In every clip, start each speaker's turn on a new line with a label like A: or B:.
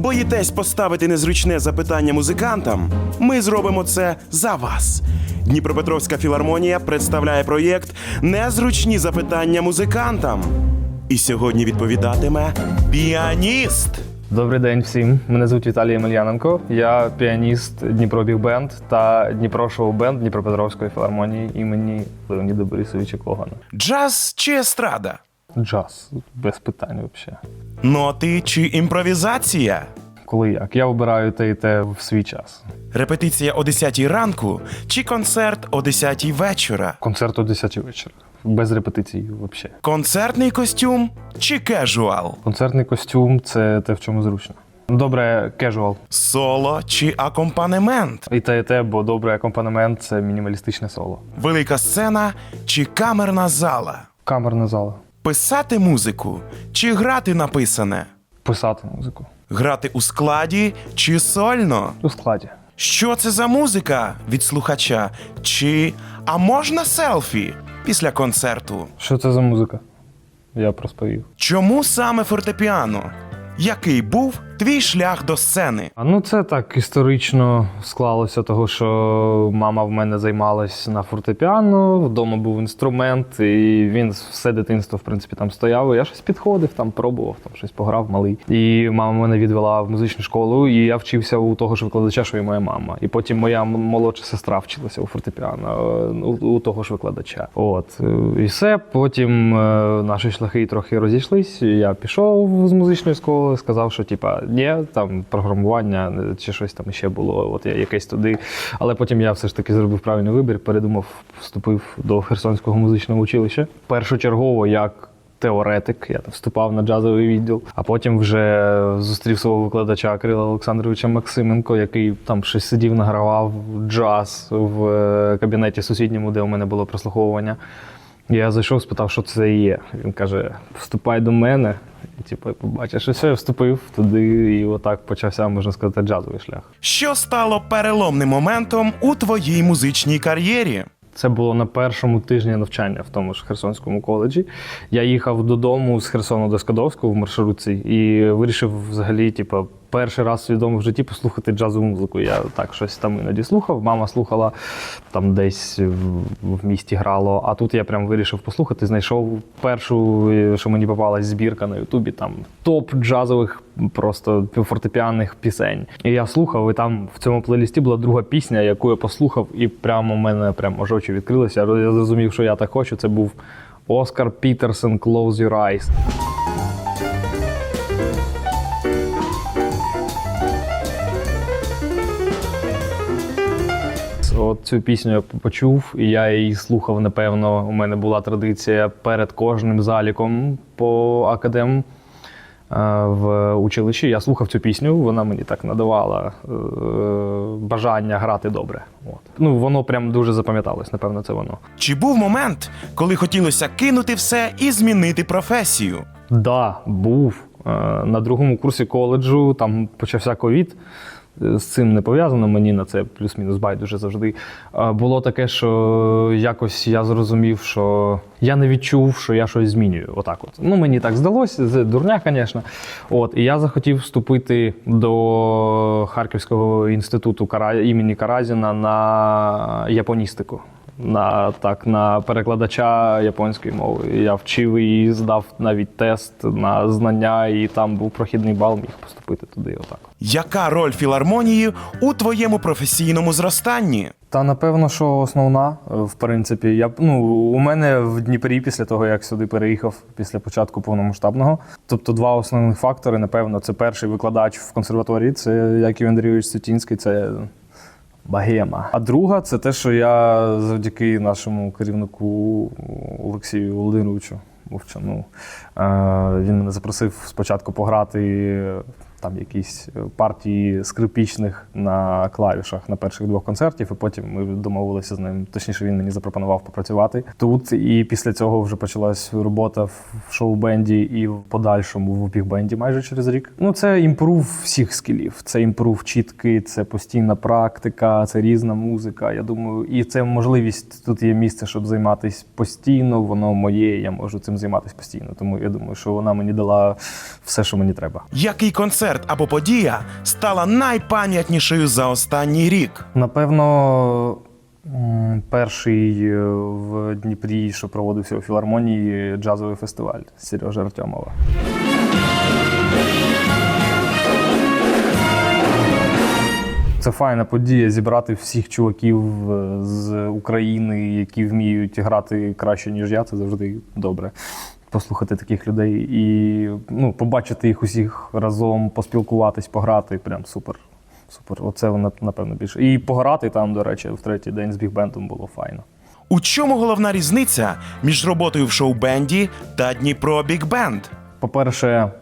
A: Боїтесь поставити незручне запитання музикантам? Ми зробимо це за вас. Дніпропетровська філармонія представляє проєкт Незручні запитання музикантам. І сьогодні відповідатиме піаніст.
B: Добрий день всім. Мене звуть Віталій Емельяненко. Я піаніст Дніпро Бенд та Дніпро Шоу Бенд Дніпропетровської філармонії імені Леоніда Борисовича Когана.
A: Джаз чи естрада?
B: Джаз без питань взагалі.
A: Ноти чи імпровізація?
B: Коли як? Я обираю те і те в свій час.
A: Репетиція о 10-й ранку чи концерт о 10-й вечора?
B: Концерт о 10-й вечора. Без репетицій взагалі.
A: Концертний костюм чи кежуал?
B: Концертний костюм це те, в чому зручно. Добре, кежуал.
A: Соло чи акомпанемент?
B: І те, і те, бо добрий акомпанемент це мінімалістичне соло.
A: Велика сцена чи камерна зала?
B: Камерна зала.
A: Писати музику чи грати написане?
B: Писати музику.
A: Грати у складі чи сольно?
B: У складі.
A: Що це за музика від слухача? Чи а можна селфі після концерту?
B: Що це за музика? Я просповів.
A: Чому саме фортепіано? Який був твій шлях до сцени?
B: А ну це так історично склалося, того що мама в мене займалась на фортепіано, вдома був інструмент, і він все дитинство, в принципі, там стояв. Я щось підходив, там пробував, там щось пограв малий. І мама мене відвела в музичну школу, і я вчився у того ж викладача, що і моя мама. І потім моя молодша сестра вчилася у фортепіано е, у, у того ж викладача. От е, і все. Потім е, наші шляхи трохи розійшлись. Я пішов з музичної школи, сказав, що типа ні, там програмування е, чи щось там ще було. От я якесь туди. Але потім я все ж таки зробив правильний вибір, передумав, вступив до Херсонського музичного училища. Першочергово як. Теоретик, я там вступав на джазовий відділ, а потім вже зустрів свого викладача Кирила Олександровича Максименко, який там щось сидів, награвав джаз в е, кабінеті сусідньому, де у мене було прослуховування. Я зайшов, спитав, що це є. Він каже: вступай до мене. І типу, побачиш, і все, я вступив туди, і отак почався, можна сказати, джазовий шлях.
A: Що стало переломним моментом у твоїй музичній кар'єрі?
B: Це було на першому тижні навчання в тому ж Херсонському коледжі. Я їхав додому з Херсону до Скадовського в маршрутці і вирішив взагалі, типу, перший раз свідомо в житті послухати джазову музику. Я так щось там іноді слухав. Мама слухала там десь в, в місті грало. А тут я прям вирішив послухати. Знайшов першу, що мені попалась збірка на Ютубі. Там топ джазових просто фортепіанних пісень. І я слухав, і там в цьому плейлісті була друга пісня, яку я послухав, і прямо у мене прям аж очі відкрилися. Я зрозумів, що я так хочу. Це був Оскар Пітерсон «Close Your Eyes». От цю пісню я почув, і я її слухав. Напевно, у мене була традиція перед кожним заліком по академ е, в училищі. Я слухав цю пісню, вона мені так надавала е, бажання грати добре. От. Ну, воно прям дуже запам'яталось, напевно, це воно.
A: Чи був момент, коли хотілося кинути все і змінити професію?
B: Да, був. Е, На другому курсі коледжу там почався ковід. З цим не пов'язано, мені на це плюс-мінус байдуже завжди. Було таке, що якось я зрозумів, що я не відчув, що я щось змінюю. Отак от. Ну, мені так здалося, це дурня, звісно. От, і я захотів вступити до Харківського інституту імені Каразіна на японістику. На так, на перекладача японської мови. Я вчив і здав навіть тест на знання, і там був прохідний бал, міг поступити туди. Отак.
A: Яка роль філармонії у твоєму професійному зростанні?
B: Та напевно, що основна, в принципі, я ну у мене в Дніпрі після того, як сюди переїхав після початку повномасштабного. Тобто, два основних фактори. Напевно, це перший викладач в консерваторії, це Яків Андрійович Сутінський, це Багема. А друга це те, що я завдяки нашому керівнику Олексію Володимировичу Вовчану. е, Він мене запросив спочатку пограти там якісь партії скрипічних на клавішах на перших двох концертів, і потім ми домовилися з ним. Точніше, він мені запропонував попрацювати тут. І після цього вже почалась робота в шоу-бенді і в подальшому в бік-бенді майже через рік. Ну це імпрув всіх скілів. Це імпрув чітки, це постійна практика, це різна музика. Я думаю, і це можливість тут є місце, щоб займатися постійно. Воно моє, я можу цим займатися постійно. Тому я думаю, що вона мені дала все, що мені треба.
A: Який концерт концерт або подія стала найпам'ятнішою за останній рік?
B: Напевно, перший е, в Дніпрі, що проводився у філармонії, джазовий фестиваль Сережа Артемова. Це файна подія зібрати всіх чуваків е, з України, які вміють грати краще, ніж я. Це завжди добре. Послухати таких людей і ну, побачити їх усіх разом, поспілкуватись, пограти. Прям супер. Супер. Оце напевно більше. І пограти там, до речі, в третій день з бігбендом було файно.
A: У чому головна різниця між роботою в шоу-бенді та Дніпро Біг Бенд?
B: По-перше,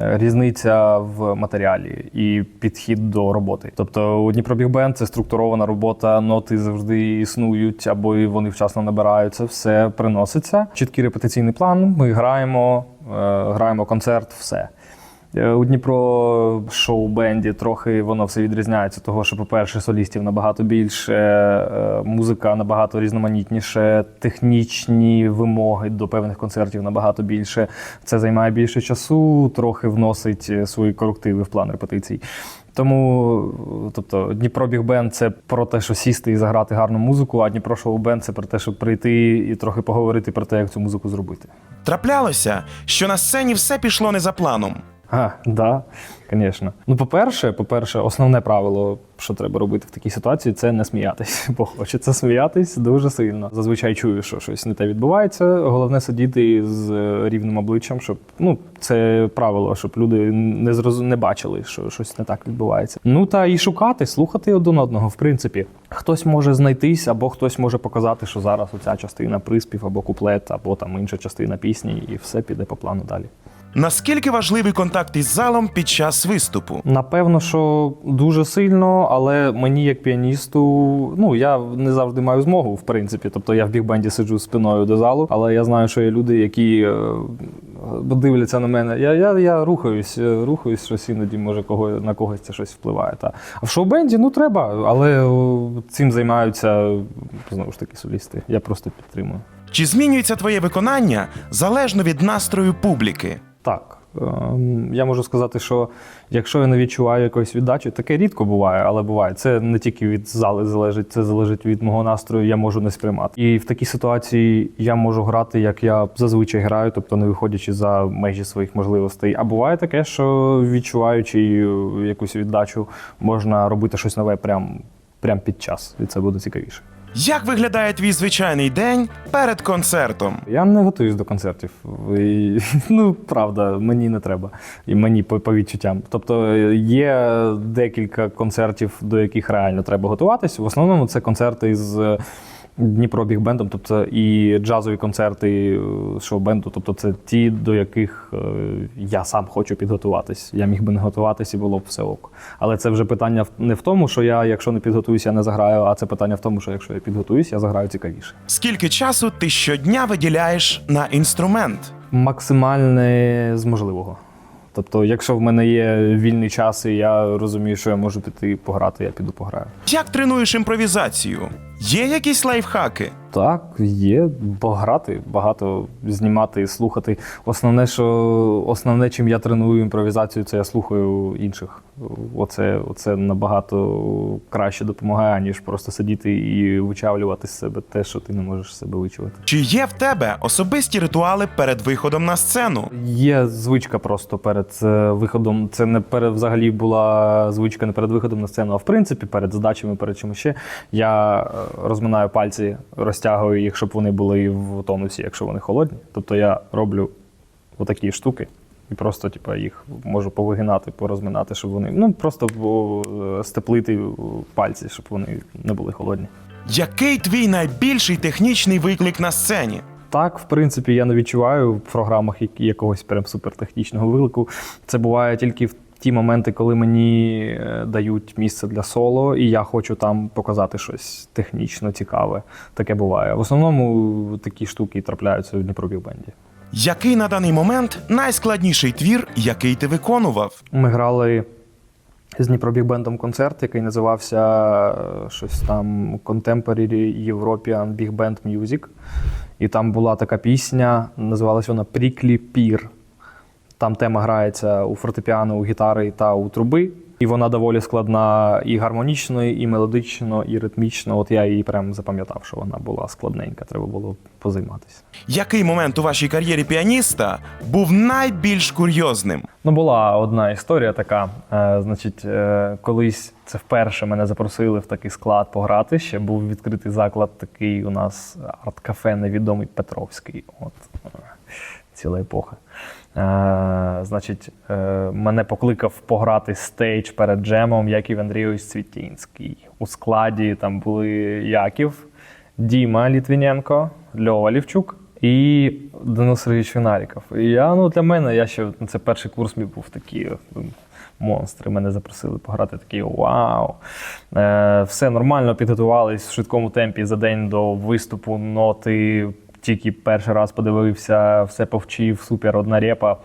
B: різниця в матеріалі і підхід до роботи. Тобто у Дніпробігбен це структурована робота, ноти завжди існують, або вони вчасно набираються, все приноситься. Чіткий репетиційний план. Ми граємо, е, граємо концерт, все. Е, У Дніпро шоу-бенді трохи воно все відрізняється, того що, по-перше, солістів набагато більше, е, музика набагато різноманітніше, технічні вимоги до певних концертів набагато більше. Це займає більше часу, трохи вносить е, свої корективи в план репетицій. Тому, тобто, Дніпро Біг Бенд це про те, що сісти і заграти гарну музику, а Дніпро Шоу Бенд це про те, щоб прийти і трохи поговорити про те, як цю музику зробити.
A: Траплялося, що на сцені все пішло не за планом.
B: А, да, звісно. Ну, по-перше, по-перше, основне правило, що треба робити в такій ситуації, це не сміятись. Бо хочеться сміятись дуже сильно. Зазвичай чую, що щось не те відбувається. Головне сидіти з е, рівним обличчям, щоб ну це правило, щоб люди не зроз... не бачили, що щось не так відбувається. Ну та і шукати, слухати один одного. В принципі, хтось може знайтись, або хтось може показати, що зараз оця частина приспів, або куплет, або там інша частина пісні, і все піде по плану далі.
A: Наскільки важливий контакт із залом під час виступу?
B: Напевно, що дуже сильно, але мені як піаністу, ну я не завжди маю змогу, в принципі. Тобто я в бігбенді сиджу спиною до залу, але я знаю, що є люди, які е, дивляться на мене. Я, я, я рухаюсь, е, рухаюсь, щось іноді може кого на когось це щось впливає. Та. А в шоу-бенді ну треба, але о, цим займаються знову ж таки солісти. Я просто підтримую.
A: Чи змінюється твоє виконання залежно від настрою публіки?
B: Так. ем, Я можу сказати, що якщо я не відчуваю якоїсь віддачі, таке рідко буває, але буває. Це не тільки від зали залежить, це залежить від мого настрою, я можу не сприймати. І в такій ситуації я можу грати, як я зазвичай граю, тобто не виходячи за межі своїх можливостей. А буває таке, що відчуваючи якусь віддачу, можна робити щось нове прямо прям під час, і це буде цікавіше.
A: Як виглядає твій звичайний день перед концертом?
B: Я не готуюсь до концертів. І, ну, правда, мені не треба. І мені по, по відчуттям. Тобто є декілька концертів, до яких реально треба готуватись. В основному це концерти з Дніпро Бігбендом, тобто і джазові концерти е, шоу-бенду. Тобто це ті, до яких е, я сам хочу підготуватись. Я міг би не готуватись і було б все ок. Але це вже питання не в тому, що я, якщо не підготуюся, не заграю, а це питання в тому, що якщо я підготуюсь, я заграю цікавіше.
A: Скільки часу ти щодня виділяєш на інструмент?
B: Максимальне з можливого. Тобто, якщо в мене є вільний час, і я розумію, що я можу піти пограти, я піду пограю.
A: Як тренуєш імпровізацію? Є якісь лайфхаки?
B: Так, є пограти, багато знімати, і слухати. Основне, що основне, чим я треную імпровізацію, це я слухаю інших. Оце, оце набагато краще допомагає, ніж просто сидіти і вичавлювати з себе те, що ти не можеш з себе вичувати.
A: Чи є в тебе особисті ритуали перед виходом на сцену?
B: Є звичка просто перед е, виходом. Це не перед взагалі була звичка не перед виходом на сцену, а в принципі перед здачами, перед чимось ще. Я е, розминаю пальці, розтягую їх, щоб вони були в тонусі, якщо вони холодні. Тобто я роблю отакі штуки. І просто, типу, їх можу повигинати, порозминати, щоб вони. Ну, просто степлити пальці, щоб вони не були холодні.
A: Який твій найбільший технічний виклик на сцені?
B: Так, в принципі, я не відчуваю в програмах якогось прям супертехнічного виклику. Це буває тільки в ті моменти, коли мені е, дають місце для соло, і я хочу там показати щось технічно цікаве. Таке буває. В основному такі штуки трапляються в Дніпробігбенді.
A: Який на даний момент найскладніший твір, який ти виконував?
B: Ми грали з Дніпробігбендом концерт, який називався е, щось там Contemporary European Big Band Music. І там була така пісня, називалась вона Prickly Pear. Там тема грається у фортепіано, у гітари та у труби. І вона доволі складна і гармонічно, і мелодично, і ритмічно. От я її прям запам'ятав, що вона була складненька, треба було позайматися.
A: Який момент у вашій кар'єрі піаніста був найбільш курйозним?
B: Ну, була одна історія така. Е, значить, е, колись це вперше мене запросили в такий склад пограти. Ще був відкритий заклад такий у нас арт-кафе невідомий Петровський. От ціла епоха. Е, значить, е, мене покликав пограти стейдж перед джемом Яків Андрійович Цвітінський. У складі там були Яків, Діма Літвіненко, Льова Лівчук і Денис Сергійович Фінаріков. І я, ну, для мене, я ще це перший курс мій був такі м, монстри. Мене запросили пограти такий вау. Е, все нормально, підготувались в швидкому темпі за день до виступу. Ноти тільки перший раз подивився, все повчив, супер, одна репа.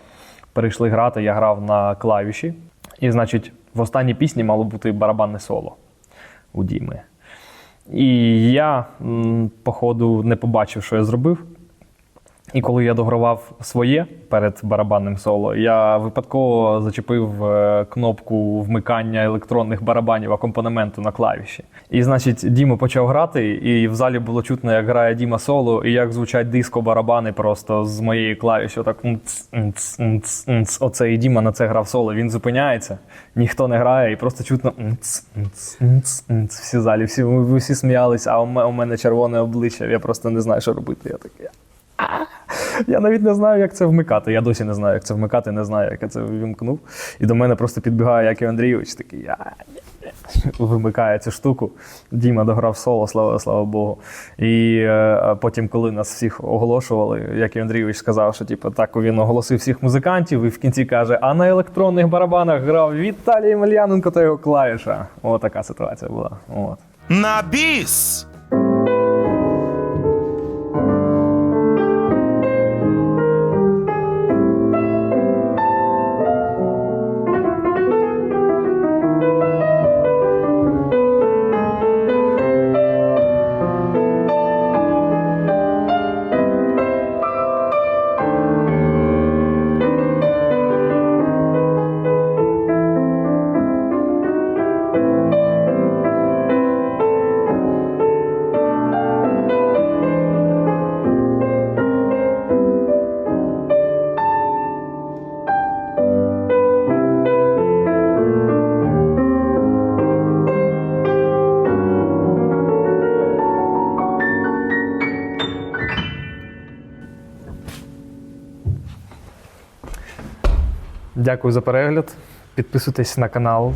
B: Перейшли грати, я грав на клавіші. І, значить, в останній пісні мало бути барабанне соло у Діми. І я, походу, не побачив, що я зробив. І коли я догравав своє перед барабанним соло, я випадково зачепив е, кнопку вмикання електронних барабанів акомпанементу на клавіші. І, значить, Діма почав грати, і в залі було чутно, як грає Діма соло, і як звучать диско-барабани просто з моєї клавіші. Отак мц, мц, мц, мц. Оце і Діма на це грав соло. Він зупиняється, ніхто не грає, і просто чутно мц, мц, мц, мц. всі залі, всі, всі сміялись, а у мене червоне обличчя, я просто не знаю, що робити. Я такий. Я навіть не знаю, як це вмикати. Я досі не знаю, як це вмикати, не знаю, як я це вимкнув. І до мене просто підбігає Яків Андрійович, такий я вимикає цю штуку. Діма дограв соло, слава, слава Богу. І е, потім, коли нас всіх оголошували, Яків Андрійович сказав, що типу, так він оголосив всіх музикантів, і в кінці каже: а на електронних барабанах грав Віталій Мельяненко та його клавіша. О, така ситуація була. От.
A: На біс!
B: Дякую за перегляд. Підписуйтесь на канал.